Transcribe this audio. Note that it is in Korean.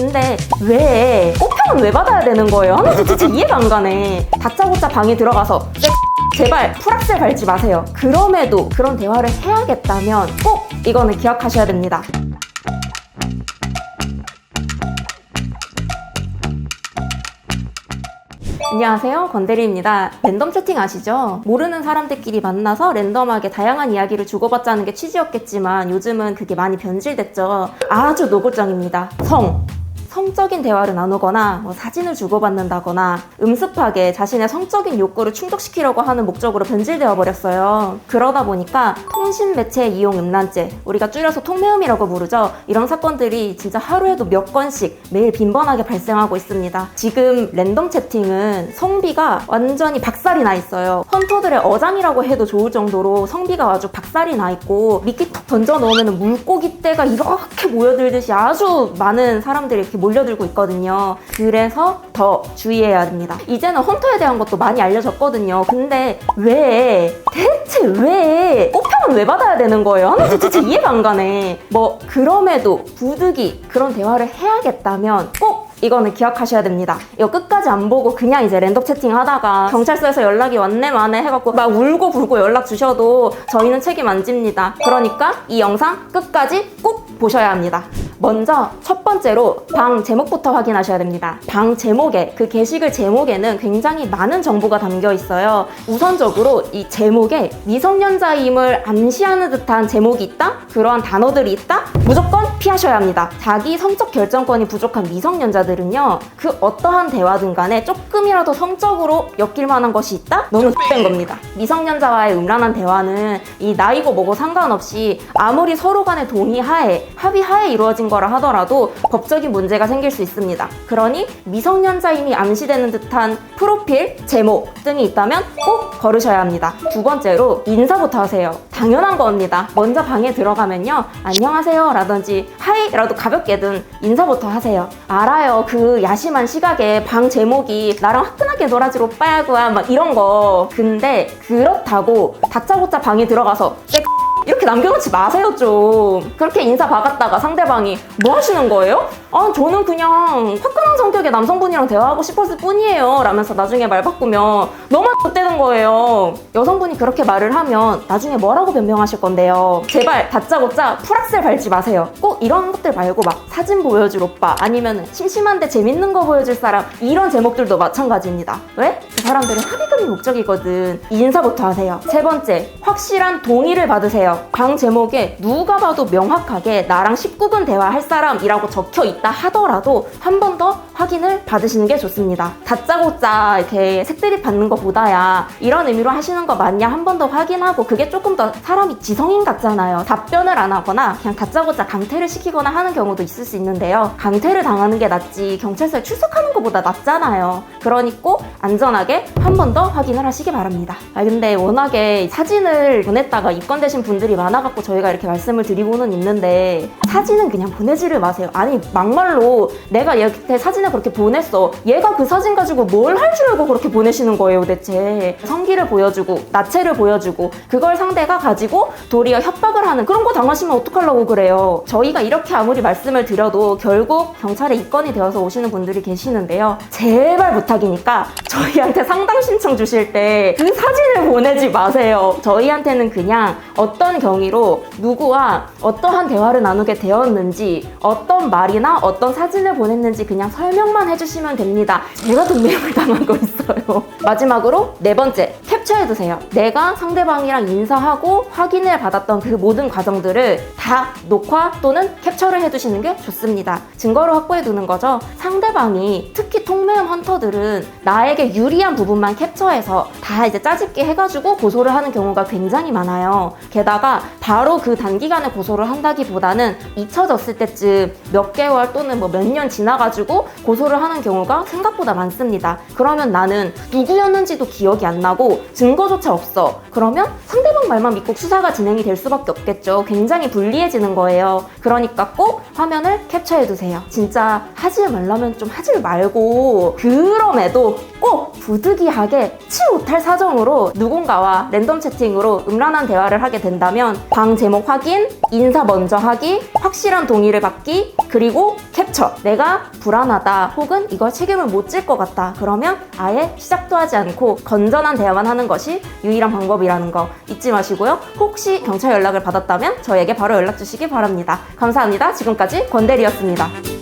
근데 왜 꽃평은 왜 받아야 되는 거예요? 하나도 진짜 이해가 안 가네. 다짜고짜 방에 들어가서 제- 제발 풀악셀 밟지 마세요. 그럼에도 그런 대화를 해야겠다면 꼭 이거는 기억하셔야 됩니다. 안녕하세요. 건대리입니다. 랜덤 채팅 아시죠? 모르는 사람들끼리 만나서 랜덤하게 다양한 이야기를 주고받자는 게 취지였겠지만 요즘은 그게 많이 변질됐죠. 아주 노골적입니다. 성. 성적인 대화를 나누거나 뭐 사진을 주고받는다거나 음습하게 자신의 성적인 욕구를 충족시키려고 하는 목적으로 변질되어 버렸어요. 그러다 보니까 통신 매체 이용 음란죄, 우리가 줄여서 통매음이라고 부르죠. 이런 사건들이 진짜 하루에도 몇 건씩 매일 빈번하게 발생하고 있습니다. 지금 랜덤 채팅은 성비가 완전히 박살이 나 있어요. 헌터들의 어장이라고 해도 좋을 정도로 성비가 아주 박살이 나 있고 미끼 툭 던져 넣으면 물고기 떼가 이렇게 모여들듯이 아주 많은 사람들이 이렇게 몰려들고 있거든요. 그래서 더 주의해야 됩니다. 이제는 헌터에 대한 것도 많이 알려졌거든요. 근데 왜 대체 왜 꽃평은 왜 받아야 되는 거예요? 하나도 진짜 이해가 안 가네. 뭐 그럼에도 부득이 그런 대화를 해야겠다면 꼭 이거는 기억하셔야 됩니다. 이거 끝까지 안 보고 그냥 이제 랜덤 채팅 하다가 경찰서에서 연락이 왔네 마네 해갖고 막 울고 불고 연락 주셔도 저희는 책임 안 집니다. 그러니까 이 영상 끝까지 꼭 보셔야 합니다. 먼저 첫 번째로 방 제목부터 확인하셔야 됩니다. 방 제목에 그 게시글 제목에는 굉장히 많은 정보가 담겨 있어요. 우선적으로 이 제목에 미성년자임을 암시하는 듯한 제목이 있다? 그러한 단어들이 있다? 무조건 피하셔야 합니다. 자기 성적 결정권이 부족한 미성년자들은요, 그 어떠한 대화든 간에 조금이라도 성적으로 엮일 만한 것이 있다? 너무 X된 겁니다. 미성년자와의 음란한 대화는 이 나이고 뭐고 상관없이 아무리 서로 간의 동의하에, 합의하에 이루어진 거라 하더라도 법적인 문제가 생길 수 있습니다. 그러니 미성년자임이 암시되는 듯한 프로필, 제목 등이 있다면 꼭 거르셔야 합니다. 두 번째로 인사부터 하세요. 당연한 겁니다. 먼저 방에 들어가면요. 안녕하세요. 라든지 하이라도 가볍게든 인사부터 하세요. 알아요. 그 야심한 시각에 방 제목이 나랑 화끈하게 놀아줄 오빠야구야. 막 이런 거. 근데 그렇다고 다짜고짜 방에 들어가서 쟤 이렇게 남겨놓지 마세요 좀. 그렇게 인사 박았다가 상대방이 뭐 하시는 거예요? 아 저는 그냥 화끈한 성격의 남성분이랑 대화하고 싶었을 뿐이에요 라면서 나중에 말 바꾸면 너무 X되는 거예요. 여성분이 그렇게 말을 하면 나중에 뭐라고 변명하실 건데요? 제발 다짜고짜 풀악셀 밟지 마세요. 꼭 이런 것들 말고 막 사진 보여줄 오빠 아니면 심심한데 재밌는 거 보여줄 사람 이런 제목들도 마찬가지입니다. 왜? 그 사람들은 합의금이 목적이거든. 인사부터 하세요. 세 번째 확실한 동의를 받으세요 방 제목에 누가 봐도 명확하게 나랑 19분 대화할 사람이라고 적혀 있다 하더라도 한 번 더 확인을 받으시는 게 좋습니다. 다짜고짜 이렇게 색드립 받는 것보다야 이런 의미로 하시는 거 맞냐 한 번 더 확인하고 그게 조금 더 사람이 지성인 같잖아요. 답변을 안 하거나 그냥 다짜고짜 강퇴를 시키거나 하는 경우도 있을 수 있는데요. 강퇴를 당하는 게 낫지 경찰서에 출석하는 것보다 낫잖아요. 그러니 꼭 안전하게 한 번 더 확인을 하시기 바랍니다. 아 근데 워낙에 사진을 보냈다가 입건되신 분들이 많아 갖고 저희가 이렇게 말씀을 드리고는 있는데 사진은 그냥 보내지를 마세요. 아니 막말로 내가 얘한테 사진을 그렇게 보냈어. 얘가 그 사진 가지고 뭘 할 줄 알고 그렇게 보내시는 거예요 대체. 성기를 보여주고 나체를 보여주고 그걸 상대가 가지고 도리어 협박을 하는 그런 거 당하시면 어떡하려고 그래요. 저희가 이렇게 아무리 말씀을 드려도 결국 경찰에 입건이 되어서 오시는 분들이 계시는데요. 제발 부탁이니까 저희한테 상담 신청 주실 때 그 사진을 보내지 마세요. 저희한테는 그냥 어떤 경 위로 누구와 어떠한 대화를 나누게 되었는지 어떤 말이나 어떤 사진을 보냈는지 그냥 설명만 해주시면 됩니다. 제가 동맹을 당하고 있어요. 마지막으로 네 번째 캡처해두세요. 내가 상대방이랑 인사하고 확인을 받았던 그 모든 과정들을 다 녹화 또는 캡처를 해두시는 게 좋습니다. 증거를 확보해두는 거죠. 상대방이 특히 통매음 헌터들은 나에게 유리한 부분만 캡처해서 다 이제 짜집기 해가지고 고소를 하는 경우가 굉장히 많아요. 게다가 바로 그 단기간에 고소를 한다기보다는 잊혀졌을 때쯤 몇 개월 또는 뭐 몇 년 지나가지고 고소를 하는 경우가 생각보다 많습니다. 그러면 나는 누구였는지도 기억이 안 나고 증거조차 없어. 그러면 상대방 말만 믿고 수사가 진행이 될 수밖에 없겠죠. 굉장히 불리해지는 거예요. 그러니까 꼭 화면을 캡처해 두세요. 진짜 하지 말라면 좀 하지 말고 그럼에도 꼭 부득이하게 치 못할 사정으로 누군가와 랜덤 채팅으로 음란한 대화를 하게 된다면 방 제목 확인, 인사 먼저 하기, 확실한 동의를 받기, 그리고 캡처. 내가 불안하다 혹은 이걸 책임을 못 질 것 같다. 그러면 아예 시작도 하지 않고 건전한 대화만 하는 것이 유일한 방법이라는 거 잊지 마시고요. 혹시 경찰 연락을 받았다면 저에게 바로 연락 주시기 바랍니다. 감사합니다. 지금까지 권대리였습니다.